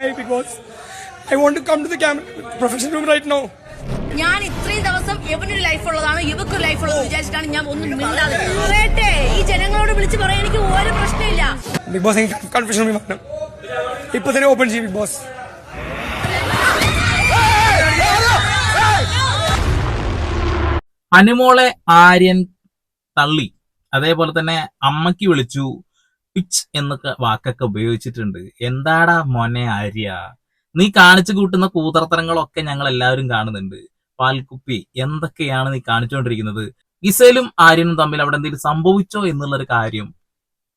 guy because I want to come to the camera professional room right now. ഞാൻ ഇത്രയും ദിവസം ഇവനൊരു life ഉള്ളതാണ് ഇവക്കൊരു ലൈഫ് ഉള്ളത് വിചാരിച്ചിട്ടാണ് ഞാൻ ഒന്നും മിണ്ടാതെ പറയട്ടെ ഈ ജനങ്ങളോട് വിളിച്ച് പറയാൻ എനിക്ക് ഒരു പ്രശ്നമില്ല. ബിഗ് ബോസ് എനിക്ക് കൺഫ്യൂഷൻ വിമാനം ഇപ്പൊ തന്നെ ഓപ്പൺ ചെയ്യും ബിഗ് ബോസ് അനുമോളെ ആര്യൻ തള്ളി. അതേപോലെ തന്നെ അമ്മയ്ക്ക് വിളിച്ചു പിച്ച് എന്നൊക്കെ വാക്കൊക്കെ ഉപയോഗിച്ചിട്ടുണ്ട്. എന്താടാ മോനെ ആര്യ? നീ കാണിച്ചു കൂട്ടുന്ന കൂതർത്തരങ്ങളൊക്കെ ഞങ്ങൾ എല്ലാവരും കാണുന്നുണ്ട്. പാൽക്കുപ്പി എന്തൊക്കെയാണ് നീ കാണിച്ചുകൊണ്ടിരിക്കുന്നത് ഇസയിലും ആര്യനും തമ്മിൽ അവിടെ എന്തെങ്കിലും സംഭവിച്ചോ എന്നുള്ളൊരു കാര്യം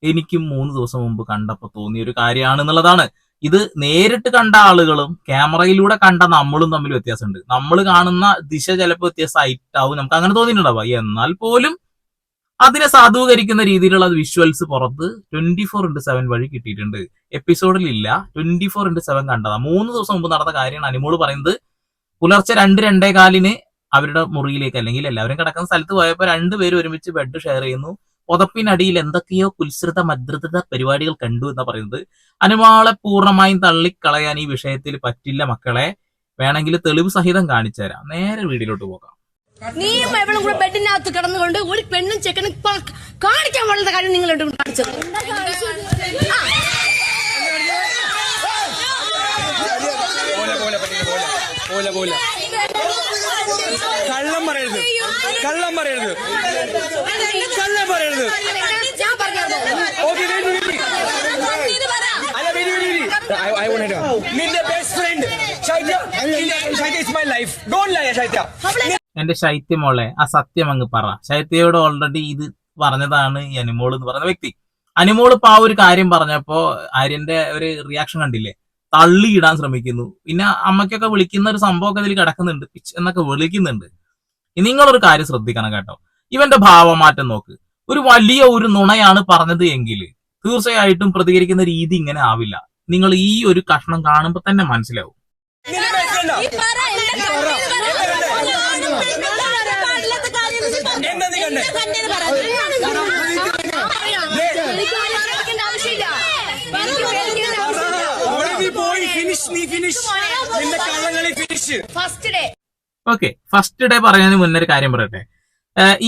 എനിക്കും മൂന്ന് ദിവസം മുമ്പ് കണ്ടപ്പോൾ തോന്നിയ ഒരു കാര്യമാണെന്നുള്ളതാണ്. ഇത് നേരിട്ട് കണ്ട ആളുകളും ക്യാമറയിലൂടെ കണ്ട നമ്മളും തമ്മിൽ വ്യത്യാസമുണ്ട്. നമ്മൾ കാണുന്ന ദിശ ചിലപ്പോൾ വ്യത്യാസമായിട്ടാവും. നമുക്ക് അങ്ങനെ തോന്നിയിട്ടുണ്ടാവുക എന്നാൽ പോലും അതിനെ സാധൂകരിക്കുന്ന രീതിയിലുള്ള വിഷ്വൽസ് പുറത്ത് ട്വന്റി ഫോർ ഇന്റു സെവൻ വഴി കിട്ടിയിട്ടുണ്ട്. എപ്പിസോഡിൽ ഇല്ല. ട്വന്റി ഫോർ ഇന്റു സെവൻ കണ്ടതാണ് മൂന്ന് ദിവസം മുമ്പ് നടന്ന കാര്യമാണ് അനിമോൾ പറയുന്നത്. പുലർച്ചെ രണ്ട് രണ്ടേ കാലിന് അവരുടെ മുറിയിലേക്ക് അല്ലെങ്കിൽ എല്ലാവരും കിടക്കുന്ന സ്ഥലത്ത് പോയപ്പോൾ രണ്ടുപേരും ഒരുമിച്ച് ബെഡ് ഷെയർ ചെയ്യുന്നു. പുതപ്പിനടിയിൽ എന്തൊക്കെയോ കുൽസൃത മദ്രത പരിപാടികൾ കണ്ടു എന്ന് പറയുന്നത്. അനുമാളെ പൂർണമായും തള്ളിക്കളയാൻ ഈ വിഷയത്തിൽ പറ്റില്ല മക്കളെ. വേണമെങ്കിൽ തെളിവ് സഹിതം കാണിച്ചു തരാം നേരെ വീടിലോട്ട് പോകാം. നീയും എവളും കൂടെ ബെഡിനകത്ത് കിടന്നുകൊണ്ട് ഒരു പെണ്ണും ചെക്കനും കാണിക്കാൻ പാടുന്ന കാര്യം നിങ്ങൾ രണ്ടും കാണിച്ചത് കള്ളം പറയരുത്. കള്ളം പറയരുത്. കള്ളം പറയരുത്. ഞാൻ വോണ്ട് നിന്റെ best friend Shaitya Shaitya is my life don't lie Shaitya. എന്റെ ശൈത്യമോളെ ആ സത്യം അങ്ങ് പറ. ശൈത്യയോട് ഓൾറെഡി ഇത് പറഞ്ഞതാണ് ഈ അനുമോൾ എന്ന് പറയുന്ന വ്യക്തി. അനുമോൾ ഇപ്പൊ ആ ഒരു കാര്യം പറഞ്ഞപ്പോ ആര്യന്റെ ഒരു റിയാക്ഷൻ കണ്ടില്ലേ? തള്ളിയിടാൻ ശ്രമിക്കുന്നു. പിന്നെ അമ്മയ്ക്കൊക്കെ വിളിക്കുന്ന ഒരു സംഭവമൊക്കെ ഇതിൽ കിടക്കുന്നുണ്ട്. പിച്ച് എന്നൊക്കെ വിളിക്കുന്നുണ്ട്. നിങ്ങളൊരു കാര്യം ശ്രദ്ധിക്കണം കേട്ടോ. ഇവന്റെ ഭാവമാറ്റം നോക്ക്. ഒരു വലിയ ഒരു നുണയാണ് പറഞ്ഞത് എങ്കിൽ തീർച്ചയായിട്ടും പ്രതികരിക്കുന്ന രീതി ഇങ്ങനെ ആവില്ല. നിങ്ങൾ ഈ ഒരു കഷ്ണം കാണുമ്പോൾ തന്നെ മനസ്സിലാവും നിന്റെ ബെസ്റ്റ് ഫ്രണ്ടാ എന്താ നീ കണ്ടേ എനിക്ക് ആരും പേടിക്കേണ്ട ആവശ്യമില്ല എനിക്ക് പേടിക്കേണ്ട ആവശ്യമില്ല അവിടെ നീ പോയി ഫിനിഷ് നീ ഫിനിഷ് നിന്റെ കള്ളങ്ങളി finish first day. Okay first day പറയുന്നതിന് മുന്നേ ഒരു കാര്യം പറയട്ടെ.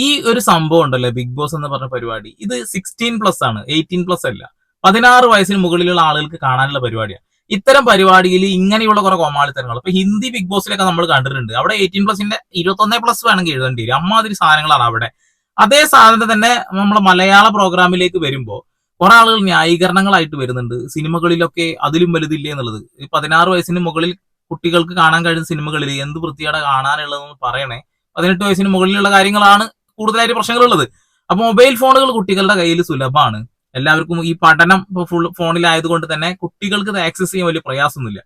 ഈ ഒരു സംഭവം ഉണ്ടല്ലോ ബിഗ് ബോസ് എന്ന് പറഞ്ഞ പരിപാടി. ഇത് സിക്സ്റ്റീൻ പ്ലസ് ആണ് എയ്റ്റീൻ പ്ലസ് അല്ല. പതിനാറ് വയസ്സിന് മുകളിലുള്ള ആളുകൾക്ക് കാണാനുള്ള പരിപാടിയാണ് ഇത്തരം പരിപാടിയിൽ ഇങ്ങനെയുള്ള കുറെ കോമാളിത്തരങ്ങൾ. ഇപ്പൊ ഹിന്ദി ബിഗ് ബോസിലൊക്കെ നമ്മൾ കണ്ടിട്ടുണ്ട്. അവിടെ എയ്റ്റീൻ പ്ലസിന്റെ ഇരുപത്തൊന്നേ പ്ലസ് വേണമെങ്കിൽ എഴുതേണ്ടി വരും. അമ്മാതിരി സാധനങ്ങളാണ് അവിടെ. അതേ സാധനം തന്നെ നമ്മൾ മലയാള പ്രോഗ്രാമിലേക്ക് വരുമ്പോൾ കുറെ ആളുകൾ ന്യായീകരണങ്ങളായിട്ട് വരുന്നുണ്ട്. സിനിമകളിലൊക്കെ അതിലും വലുതില്ലേ എന്നുള്ളത്. ഈ പതിനാറ് വയസ്സിന് മുകളിൽ കുട്ടികൾക്ക് കാണാൻ കഴിയുന്ന സിനിമകളിൽ എന്ത് വൃത്തിയാണ് കാണാനുള്ളതെന്ന് പറയണേ. പതിനെട്ട് വയസ്സിന് മുകളിലുള്ള കാര്യങ്ങളാണ് കൂടുതലായിട്ട് പ്രശ്നങ്ങളുള്ളത്. അപ്പൊ മൊബൈൽ ഫോണുകൾ കുട്ടികളുടെ കയ്യിൽ സുലഭമാണ്. എല്ലാവർക്കും ഈ പഠനം ഇപ്പോൾ ഫുൾ ഫോണിലായതുകൊണ്ട് തന്നെ കുട്ടികൾക്ക് ഇത് ആക്സസ് ചെയ്യാൻ വലിയ പ്രയാസമൊന്നുമില്ല.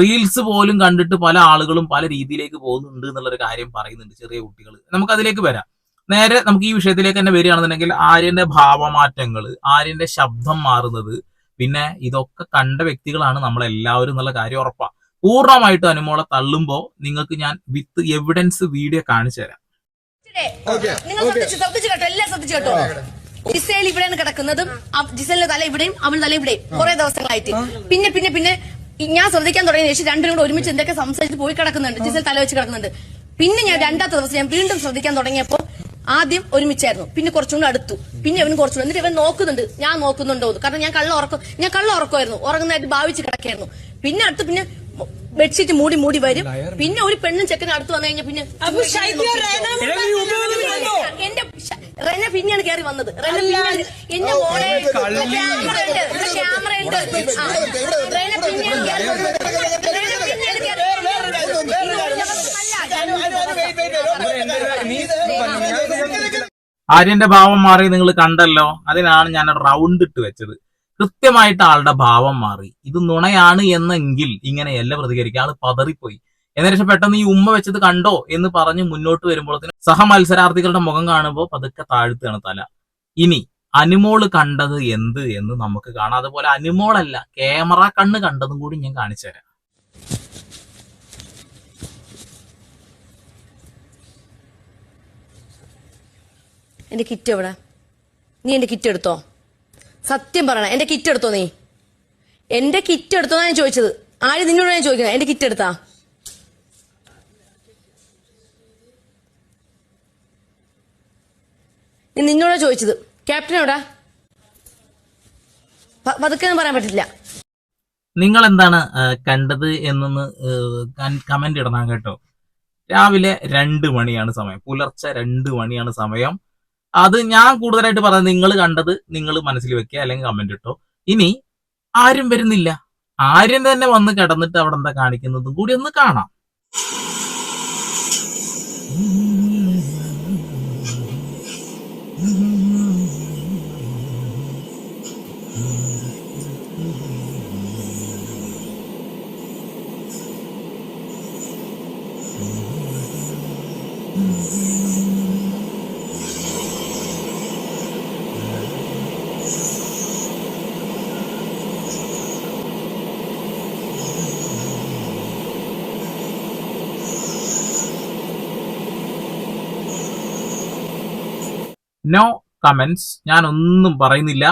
റീൽസ് പോലും കണ്ടിട്ട് പല ആളുകളും പല രീതിയിലേക്ക് പോകുന്നുണ്ട് എന്നുള്ളൊരു കാര്യം പറയുന്നുണ്ട് ചെറിയ കുട്ടികൾ നമുക്ക് അതിലേക്ക് വരാം. നേരെ നമുക്ക് ഈ വിഷയത്തിലേക്ക് തന്നെ വരികയാണെന്നുണ്ടെങ്കിൽ ആര്യന്റെ ഭാവമാറ്റങ്ങൾ ആര്യന്റെ ശബ്ദം മാറുന്നത് പിന്നെ ഇതൊക്കെ കണ്ട വ്യക്തികളാണ് നമ്മളെല്ലാവരും എന്നുള്ള കാര്യം ഉറപ്പാണ് പൂർണമായിട്ട് അനുമോളെ തള്ളുമ്പോ നിങ്ങൾക്ക് ഞാൻ വിത്ത് എവിഡൻസ് വീഡിയോ കാണിച്ചു തരാം. നിങ്ങൾ ശ്രദ്ധിച്ചു ശ്രദ്ധിച്ചു കേട്ടോ എല്ലാം ശ്രദ്ധിച്ചു കേട്ടോ. ജിസേൽ ഇവിടെയാണ് കിടക്കുന്നതും ജിസേലിന്റെ തല ഇവിടെയും അവൾ തല ഇവിടെയും കുറെ ദിവസങ്ങളായിട്ട്. പിന്നെ പിന്നെ പിന്നെ ഞാൻ ശ്രദ്ധിക്കാൻ തുടങ്ങിയ ശേഷം രണ്ടും കൂടെ ഒരുമിച്ച് എന്തൊക്കെ സംസാരിച്ച് പോയി കിടക്കുന്നുണ്ട് ജിസേൽ തല വെച്ച് കിടക്കുന്നുണ്ട്. പിന്നെ ഞാൻ രണ്ടാമത്തെ ദിവസം ഞാൻ വീണ്ടും ശ്രദ്ധിക്കാൻ തുടങ്ങിയപ്പോ ആദ്യം ഒരുമിച്ചായിരുന്നു പിന്നെ കുറച്ചും കൂടെ അടുത്തു പിന്നെ അവൻ കുറച്ചുകൂടെ എന്നിട്ട് ഇവൻ നോക്കുന്നുണ്ട് ഞാൻ നോക്കുന്നുണ്ടോ കാരണം ഞാൻ കള്ള ഉറക്കം ഞാൻ കള്ള ഉറക്കമായിരുന്നു ഉറങ്ങുന്നതായിട്ട് ഭാവിച്ച് കിടക്കായിരുന്നു പിന്നെ അടുത്ത് പിന്നെ ബെഡ്ഷീറ്റ് മൂടി മൂടി വരും പിന്നെ ഒരു പെണ്ണും ചെക്കനും അടുത്ത് വന്നു കഴിഞ്ഞാൽ പിന്നെ? എന്റെ റെന പിന്നെയാണ് കയറി വന്നത് റെന പിന്നെയാണ് എന്റെ മോളെ കള്ളി. ക്യാമറ ഉണ്ട് ക്യാമറ ഉണ്ട്. റെന പിന്നെയാണ് കയറി വന്നത് റെന പിന്നെയാണ് കയറി ആര്യന്റെ ഭാവം മാറി നിങ്ങൾ കണ്ടല്ലോ അതിനാണ് ഞാൻ റൗണ്ട് ഇട്ട് വെച്ചത് കൃത്യമായിട്ട് ആളുടെ ഭാവം മാറി ഇത് നുണയാണ് എന്നെങ്കിൽ ഇങ്ങനെയല്ല പ്രതികരിക്കുക ആൾ പതറിപ്പോയി എന്നുവെച്ചാൽ പെട്ടെന്ന് ഈ ഉമ്മ വെച്ചത് കണ്ടോ എന്ന് പറഞ്ഞ് മുന്നോട്ട് വരുമ്പോഴത്തേനും സഹമത്സരാർത്ഥികളുടെ മുഖം കാണുമ്പോൾ പതുക്കെ താഴ്ത്തുകയാണ് തല ഇനി അനുമോൾ കണ്ടത് എന്ത് എന്ന് നമുക്ക് കാണാം അതുപോലെ അനുമോളല്ല ക്യാമറ കണ്ണ് കണ്ടതും കൂടി ഞാൻ കാണിച്ചു തരാം എന്റെ കിറ്റ് എവിടെ? നീ എന്റെ കിറ്റ് എടുത്തോ? സത്യം പറയണ എന്റെ കിറ്റ് എടുത്തോ നീ? എന്റെ കിറ്റ് എടുത്തോ ഞാൻ ചോദിച്ചത്. ആര് നിന്നോട് ഞാൻ ചോദിക്കുന്നത്? എന്റെ കിറ്റ് എടുത്താ? നീ നിന്നോട് ചോദിച്ചത്. ക്യാപ്റ്റൻ എവിടെ? പതുക്കെ പറയാൻ പറ്റില്ല. നിങ്ങൾ എന്താണ് കണ്ടത് എന്നൊന്ന് കമന്റ് ഇടണം കേട്ടോ. രാവിലെ രണ്ട് മണിയാണ് സമയം. പുലർച്ചെ രണ്ട് മണിയാണ് സമയം. അത് ഞാൻ കൂടുതലായിട്ട് പറയാം നിങ്ങൾ കണ്ടത് നിങ്ങൾ മനസ്സിൽ വെക്കുക അല്ലെങ്കിൽ കമന്റ് ഇട്ടോ. ഇനി ആരും വരുന്നില്ല. ആരും തന്നെ വന്ന് കിടന്നിട്ട് അവിടെ എന്താ കാണിക്കുന്നതും കൂടി ഒന്ന് കാണാം. നോ കമന്റ്സ് ഞാനൊന്നും ഒന്നും പറയുന്നില്ല.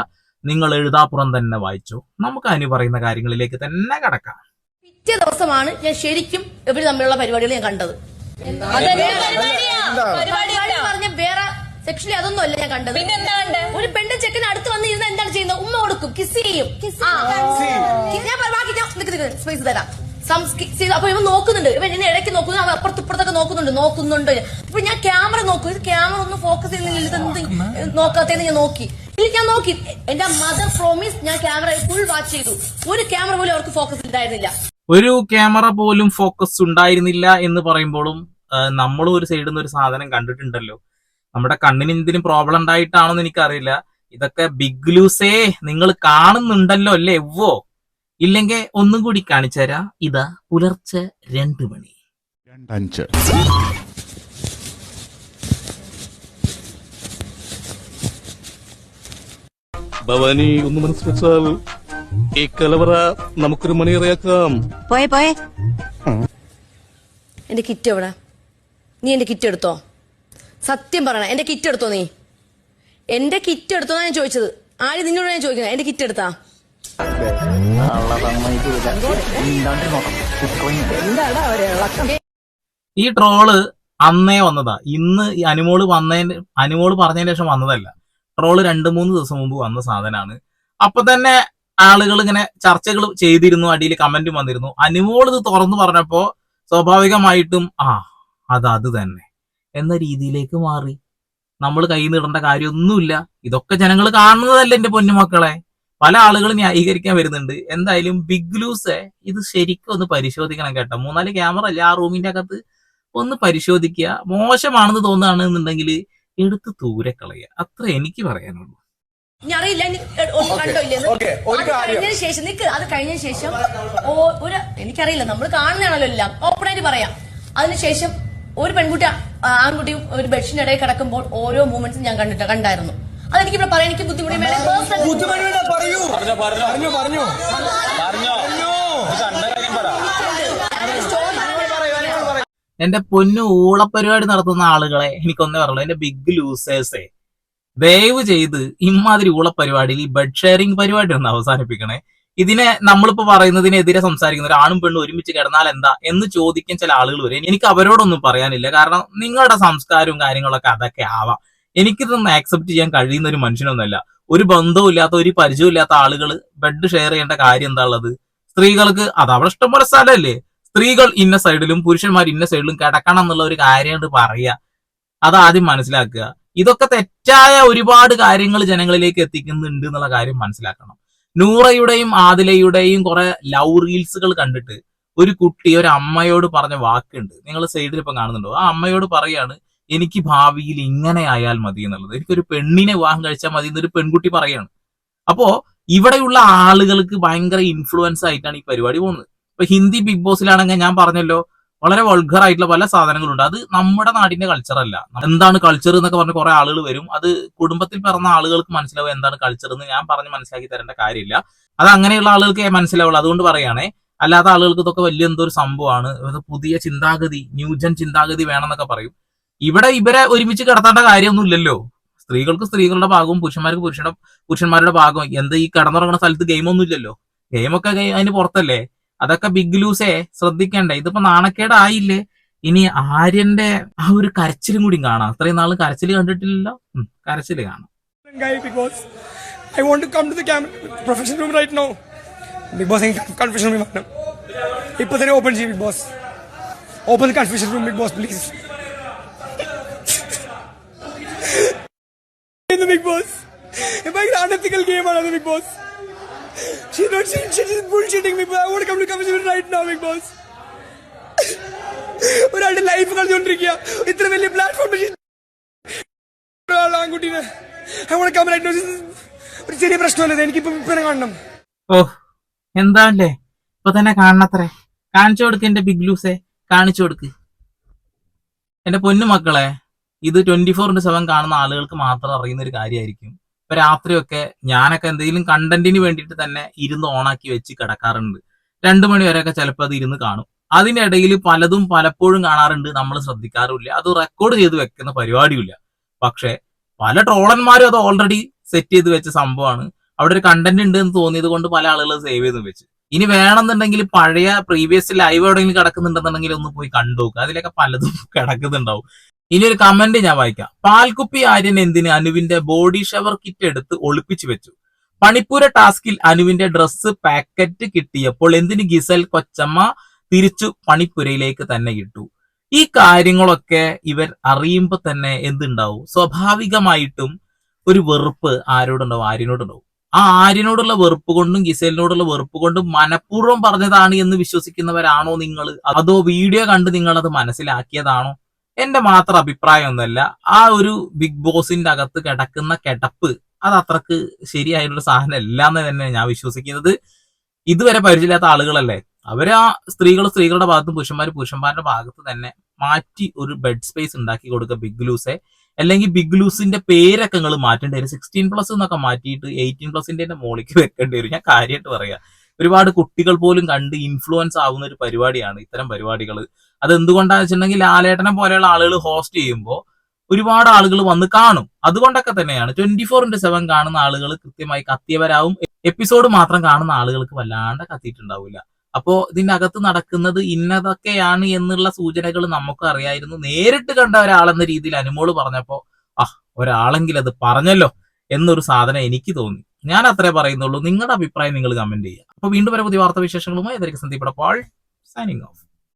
നിങ്ങൾ എഴുതാപ്പുറം തന്നെ വായിച്ചു. നമുക്ക് അനു പറയുന്ന കാര്യങ്ങളിലേക്ക് തന്നെ കടക്കാം. പിറ്റേ ദിവസമാണ് ഞാൻ ശരിക്കും ഇവർ തമ്മിലുള്ള പരിപാടികൾ ഞാൻ കണ്ടത്. പറഞ്ഞ വേറെ സെക്ഷനിൽ അതൊന്നും അല്ല ഞാൻ കണ്ടത്. ഒരു പെണ്ണും ചെക്കൻ അടുത്ത് വന്ന് ഇരുന്ന് എന്താണ് ചെയ്യുന്നത്? ഉമ്മ കൊടുക്കും. കിസ് ചെയ്യും. ഞാൻ ബാക്കി ഞാൻ സ്പേസ് തരാം. ചെയ്ത് അപ്പൊ ഇവൻ നോക്കുന്നുണ്ട്. ഇവൻ എന്നെ ഇടയ്ക്ക് നോക്കുന്നു അവൻ നോക്കുന്നുണ്ട്. നോക്കുന്നുണ്ട്. അപ്പൊ ഞാൻ ക്യാമറ നോക്കും. ഇത് ക്യാമറ ഒന്നും ഫോക്കസ് ചെയ്യുന്നില്ല ഇതെന്ത് നോക്കാത്തേന്ന് ഞാൻ നോക്കി. ഞാൻ നോക്കി. എന്റെ മദർ പ്രോമിസ് ഞാൻ ക്യാമറ ഫുൾ വാച്ച് ചെയ്തു. ഒരു ക്യാമറ പോലും അവർക്ക് ഫോക്കസ് ഉണ്ടായിരുന്നില്ല ഒരു ക്യാമറ പോലും ഫോക്കസ് ഉണ്ടായിരുന്നില്ല എന്ന് പറയുമ്പോഴും നമ്മളും ഒരു സൈഡിൽ നിന്ന് ഒരു സാധനം കണ്ടിട്ടുണ്ടല്ലോ. നമ്മുടെ കണ്ണിന് എന്തിനും പ്രോബ്ലം ഉണ്ടായിട്ടാണോന്ന് എനിക്കറിയില്ല. ഇതൊക്കെ ബിഗ് ലൂസേ നിങ്ങൾ കാണുന്നുണ്ടല്ലോ അല്ലേ എവ്വോ ഇല്ലെങ്കിൽ ഒന്നും കൂടി കാണിച്ചുതരാ ഇതാ പുലർച്ചെ രണ്ട് മണി. അഞ്ച്. ഭവാനി ഒന്ന് മനസ്സ് വെച്ചാൽ ഈ കലവറ നമുക്കൊരു മണി അറിയാക്കാം പോയെ. പോയെ എന്റെ കിറ്റ് എവിടെ? നീ എന്റെ കിറ്റ് എടുത്തോ? സത്യം പറയണ എന്റെ കിറ്റ് എടുത്തോ നീ? എന്റെ കിറ്റ് എടുത്തോ ഞാൻ ചോദിച്ചത്? ആര് നിന്നോട് ഞാൻ ചോദിക്കുന്നത്? എന്റെ കിറ്റ് എടുത്താ? ഈ ട്രോൾ അന്നേ വന്നതാ. ഇന്ന് ഈ അനുമോൾ വന്നതിന് അനുമോൾ പറഞ്ഞതിന് ശേഷം വന്നതല്ല. ട്രോൾ രണ്ട് മൂന്ന് ദിവസം മുമ്പ് വന്ന സാധനമാണ് അപ്പൊ തന്നെ ആളുകൾ ഇങ്ങനെ ചർച്ചകൾ ചെയ്തിരുന്നു അടിയിൽ കമന്റും വന്നിരുന്നു. അനുമോൾ ഇത് തുറന്നു പറഞ്ഞപ്പോ സ്വാഭാവികമായിട്ടും ആ അത് അത് തന്നെ. എന്ന രീതിയിലേക്ക് മാറി. നമ്മൾ കൈ നീടേണ്ട കാര്യമൊന്നുമില്ല. ഇതൊക്കെ ജനങ്ങൾ കാണുന്നതല്ല എന്റെ പൊന്നുമക്കളെ പല ആളുകളും ന്യായീകരിക്കാൻ വരുന്നുണ്ട്. എന്തായാലും ബിഗ് ലൂസ് ഇത് ശരിക്കും ഒന്ന് പരിശോധിക്കണം കേട്ടോ. മൂന്നാൽ ക്യാമറ അല്ല ആ റൂമിന്റെ അകത്ത്? ഒന്ന് പരിശോധിക്കുക. മോശമാണെന്ന് തോന്നുകയാണെന്നുണ്ടെങ്കിൽ എടുത്ത് ദൂരെ കളയുക. അത്ര എനിക്ക് പറയാനുള്ളൂ. അറിയില്ല. കഴിഞ്ഞതിന് ശേഷം നിക്ക് അത് കഴിഞ്ഞതിന് ശേഷം ഓ ഒരു എനിക്കറിയില്ല നമ്മൾ കാണുന്നതാണല്ലോ എല്ലാം. ഓപ്പണായിട്ട് പറയാം. അതിനുശേഷം ഒരു പെൺകുട്ടി ആൺകുട്ടിയും ഒരു ബെഡ്ഷീറ്റിന് ഇടയിൽ കിടക്കുമ്പോൾ ഓരോ മൂമെന്റ്സും ഞാൻ കണ്ടിട്ട് കണ്ടായിരുന്നു. അതെനിക്ക് ഇവിടെ പറയാൻ എനിക്ക് ബുദ്ധിമുട്ടി പറയൂ. പറഞ്ഞു പറഞ്ഞു. പറഞ്ഞു പറഞ്ഞു. എന്റെ പൊന്നു ഊളപ്പരിപാടി നടത്തുന്ന ആളുകളെ എനിക്കൊന്നേ പറയുള്ളൂ എന്റെ ബിഗ് ലൂസേഴ്സേ ദയവ് ചെയ്ത് ഇമാതിരി ഊളപ്പരിപാടിയിൽ ഈ ബെഡ് ഷെയറിംഗ് പരിപാടി ഒന്ന് അവസാനിപ്പിക്കണേ. ഇതിനെ നമ്മളിപ്പോ പറയുന്നതിനെതിരെ സംസാരിക്കുന്ന ഒരു ആണും പെണ്ണും ഒരുമിച്ച് കിടന്നാൽ എന്താ എന്ന് ചോദിക്കാൻ ചില ആളുകൾ വരും. എനിക്ക് അവരോടൊന്നും പറയാനില്ല. കാരണം നിങ്ങളുടെ സംസ്കാരവും കാര്യങ്ങളൊക്കെ അതൊക്കെ ആവാം. എനിക്കിതൊന്നും ആക്സെപ്റ്റ് ചെയ്യാൻ കഴിയുന്ന ഒരു മനുഷ്യനൊന്നുമല്ല. ഒരു ബന്ധവും ഇല്ലാത്ത ഒരു പരിചയമില്ലാത്ത ആളുകൾ ബെഡ് ഷെയർ ചെയ്യേണ്ട കാര്യം എന്താ ഉള്ളത് സ്ത്രീകൾക്ക് അത് അവിടെ ഇഷ്ടംപോലെ സ്ഥലമല്ലേ? സ്ത്രീകൾ ഇന്ന സൈഡിലും പുരുഷന്മാർ ഇന്ന സൈഡിലും കിടക്കണം എന്നുള്ള ഒരു കാര്യമാണ് പറയുക. അത് ആദ്യം മനസ്സിലാക്കുക. ഇതൊക്കെ തെറ്റായ ഒരുപാട് കാര്യങ്ങൾ ജനങ്ങളിലേക്ക് എത്തിക്കുന്നുണ്ട് എന്നുള്ള കാര്യം മനസ്സിലാക്കണം. നൂറയുടെയും ആദിലയുടെയും കുറെ ലവ് റീൽസുകൾ കണ്ടിട്ട് ഒരു കുട്ടി ഒരു അമ്മയോട് പറഞ്ഞ വാക്കുണ്ട്. നിങ്ങൾ സൈഡിൽ ഇപ്പൊ കാണുന്നുണ്ടോ? ആ അമ്മയോട് പറയാണ് എനിക്ക് ഭാവിയിൽ ഇങ്ങനെ ആയാൽ മതി എന്നുള്ളത്. എനിക്കൊരു പെണ്ണിനെ വിവാഹം കഴിച്ചാൽ മതി എന്നൊരു പെൺകുട്ടി പറയാണ്. അപ്പോ ഇവിടെയുള്ള ആളുകൾക്ക് ഭയങ്കര ഇൻഫ്ലുവൻസ് ആയിട്ടാണ് ഈ പരിപാടി പോകുന്നത്. ഇപ്പൊ ഹിന്ദി ബിഗ് ബോസിലാണെങ്കിൽ ഞാൻ പറഞ്ഞല്ലോ വളരെ വൾഗർ ആയിട്ടുള്ള പല സാധനങ്ങളുണ്ട്. അത് നമ്മുടെ നാടിന്റെ കൾച്ചർ അല്ല. എന്താണ് കൾച്ചർ എന്നൊക്കെ പറഞ്ഞ് കുറെ ആളുകൾ വരും. അത് കുടുംബത്തിൽ പിറന്ന ആളുകൾക്ക് മനസ്സിലാവും എന്താണ് കൾച്ചർ എന്ന്. ഞാൻ പറഞ്ഞ് മനസ്സിലാക്കി തരേണ്ട കാര്യമില്ല. അത് അങ്ങനെയുള്ള ആളുകൾക്ക് മനസ്സിലാവുള്ളൂ. അതുകൊണ്ട് പറയുകയാണേ അല്ലാത്ത ആളുകൾക്ക് ഇതൊക്കെ വലിയ എന്തോ ഒരു സംഭവമാണ്. പുതിയ ചിന്താഗതി ന്യൂജൻ ചിന്താഗതി വേണമെന്നൊക്കെ പറയും. ഇവിടെ ഇവരെ ഒരുമിച്ച് കിടത്തേണ്ട കാര്യമൊന്നും ഇല്ലല്ലോ സ്ത്രീകൾക്ക് സ്ത്രീകളുടെ ഭാഗവും പുരുഷന്മാർക്ക് പുരുഷന്റെ പുരുഷന്മാരുടെ ഭാഗവും. എന്ത് ഈ കിടന്നുറങ്ങുന്ന സ്ഥലത്ത് ഗെയിമൊന്നും ഇല്ലല്ലോ. ഗെയിമൊക്കെ അതിന് പുറത്തല്ലേ? അതൊക്കെ ബിഗ് ലൂസേ ശ്രദ്ധിക്കണ്ടേ? ഇതിപ്പോ നാണക്കേടായില്ലേ? ഇനി ആര്യന്റെ ആ ഒരു കരച്ചിലും കൂടി കാണാം. അത്രയും നാൾ കരച്ചിൽ കണ്ടിട്ടില്ലല്ലോ? കരച്ചിൽ കാണാം. തന്നെ ഓപ്പൺ ചെയ്യും Big Boss open confusion room Big Boss please Big Boss ഭയങ്കര അണത്തിക്കൽ ഗെയിമാണ് Big Boss She's not shit, she's bullshitting me, I want to come to confession room right now, Big Boss. ഒരാളുടെ ലൈഫ് കളഞ്ഞുകൊണ്ടിരിക്കുക ഇത്ര വലിയ പ്ലാറ്റ്ഫോമിൽ ആൺകുട്ടീനെ. അവിടെ കമറ ഒരു ചെറിയ പ്രശ്നമല്ലേ എനിക്കിപ്പോ ഇപ്പനെ കാണണം. ഓ എന്താണല്ലേ? ഇപ്പൊ തന്നെ കാണണത്രേ. കാണിച്ചു കൊടുക്ക് എന്റെ ബിഗ് ലൂസേ കാണിച്ചു കൊടുക്ക്. എന്റെ പൊന്നു മക്കളെ. ഇത് ട്വന്റി ഫോർ ഇന്റു സെവൻ കാണുന്ന ആളുകൾക്ക് മാത്രം അറിയുന്ന ഒരു കാര്യമായിരിക്കും. ഇപ്പൊ രാത്രിയൊക്കെ ഞാനൊക്കെ എന്തെങ്കിലും കണ്ടന്റിന് വേണ്ടിയിട്ട് തന്നെ ഇരുന്ന് ഓണാക്കി വെച്ച് കിടക്കാറുണ്ട്. രണ്ടു മണി വരെയൊക്കെ ചിലപ്പോൾ അത് ഇരുന്ന് കാണും. അതിനിടയിൽ പലതും പലപ്പോഴും കാണാറുണ്ട് നമ്മൾ ശ്രദ്ധിക്കാറുമില്ല. അത് റെക്കോർഡ് ചെയ്ത് വെക്കുന്ന പരിപാടിയില്ല പക്ഷേ പല ട്രോളന്മാരും അത് ഓൾറെഡി സെറ്റ് ചെയ്ത് വെച്ച സംഭവമാണ്. അവിടെ ഒരു കണ്ടന്റ് ഉണ്ട് എന്ന് തോന്നിയത് കൊണ്ട് പല ആളുകൾ സേവ് ചെയ്ത് വെച്ച്. ഇനി വേണമെന്നുണ്ടെങ്കിൽ പഴയ പ്രീവിയസ് ലൈവ് എവിടെയെങ്കിലും കിടക്കുന്നുണ്ടെന്നുണ്ടെങ്കിൽ ഒന്ന് പോയി കണ്ടു അതിലൊക്കെ പലതും കിടക്കുന്നുണ്ടാവും. ഇനി ഒരു കമന്റ് ഞാൻ വായിക്കാം. പാൽക്കുപ്പി ആര്യൻ എന്തിന് അനുവിന്റെ ബോഡി ഷവർ കിറ്റ് എടുത്ത് ഒളിപ്പിച്ചു വെച്ചു? പണിപ്പൂര ടാസ്കിൽ അനുവിന്റെ ഡ്രസ്സ് പാക്കറ്റ് കിട്ടിയപ്പോൾ എന്തിന് ഗിസൽ കൊച്ചമ്മ തിരിച്ചു പണിപ്പുരയിലേക്ക് തന്നെ ഇട്ടു? ഈ കാര്യങ്ങളൊക്കെ ഇവർ അറിയുമ്പോൾ തന്നെ എന്തുണ്ടാവും? സ്വാഭാവികമായിട്ടും ഒരു വെറുപ്പ് ആരോടുണ്ടാവും? ആര്യനോടുണ്ടാവും. ആ ആര്യനോടുള്ള വെറുപ്പ് കൊണ്ടും ഗിസേലിനോടുള്ള വെറുപ്പ് കൊണ്ടും മനഃപൂർവം പറഞ്ഞതാണ് എന്ന് വിശ്വസിക്കുന്നവരാണോ നിങ്ങൾ അതോ വീഡിയോ കണ്ട് നിങ്ങൾ അത് മനസ്സിലാക്കിയതാണോ? എന്റെ മാത്രം അഭിപ്രായമൊന്നുമല്ല. ആ ഒരു ബിഗ് ബോസിന്റെ അകത്ത് കിടക്കുന്ന കിടപ്പ് അത് അത്രയ്ക്ക് ശരിയായിട്ടുള്ള സാധനം അല്ല എന്ന് തന്നെ ഞാൻ വിശ്വസിക്കുന്നത്. ഇതുവരെ പരിചയമില്ലാത്ത ആളുകളല്ലേ? അവർ ആ സ്ത്രീകൾ സ്ത്രീകളുടെ ഭാഗത്തും പുരുഷന്മാർ പുരുഷന്മാരുടെ ഭാഗത്ത് തന്നെ മാറ്റി ഒരു ബെഡ് സ്പേസ് ഉണ്ടാക്കി കൊടുക്കുക ബിഗ് ലൂസെ. അല്ലെങ്കിൽ ബിഗ് ലൂസിന്റെ പേരൊക്കെ നിങ്ങൾ മാറ്റേണ്ടി വരും. സിക്സ്റ്റീൻ പ്ലസ് എന്നൊക്കെ മാറ്റിയിട്ട് എയ്റ്റീൻ പ്ലസിന്റെ മോളിക്ക് വെക്കേണ്ടി വരും. ഞാൻ കാര്യമായിട്ട് പറയാം. ഒരുപാട് കുട്ടികൾ പോലും കണ്ട് ഇൻഫ്ലുവൻസ് ആവുന്ന ഒരു പരിപാടിയാണ് ഇത്തരം പരിപാടികൾ അത് എന്തുകൊണ്ടാന്ന് വെച്ചിട്ടുണ്ടെങ്കിൽ ലാലേട്ടനെ പോലെയുള്ള ആളുകൾ ഹോസ്റ്റ് ചെയ്യുമ്പോൾ ഒരുപാട് ആളുകൾ വന്ന് കാണും. അതുകൊണ്ടൊക്കെ തന്നെയാണ് ട്വന്റി ഫോർ ഇന്റു സെവൻ കാണുന്ന ആളുകൾ കൃത്യമായി കത്തിയവരാവും. എപ്പിസോഡ് മാത്രം കാണുന്ന ആളുകൾക്ക് വല്ലാണ്ട് കത്തിയിട്ടുണ്ടാവില്ല അപ്പോ ഇതിന്റെ അകത്ത് നടക്കുന്നത് ഇന്നതൊക്കെയാണ് എന്നുള്ള സൂചനകൾ നമുക്ക് അറിയായിരുന്നു നേരിട്ട് കണ്ട ഒരാളെന്ന രീതിയിൽ അനുമോൾ പറഞ്ഞപ്പോ ആ ഒരാളെങ്കിലും അത് പറഞ്ഞല്ലോ എന്നൊരു സാധനം എനിക്ക് തോന്നി. ഞാൻ അത്രേ പറയുന്നുള്ളൂ. നിങ്ങളുടെ അഭിപ്രായം നിങ്ങൾ കമന്റ് ചെയ്യുക. അപ്പൊ വീണ്ടും വരെ പുതിയ വാർത്താ വിശേഷങ്ങളുമായി ഇതായിരിക്കും സന്ദീപ് പാൾ സൈനിങ് ഓഫ്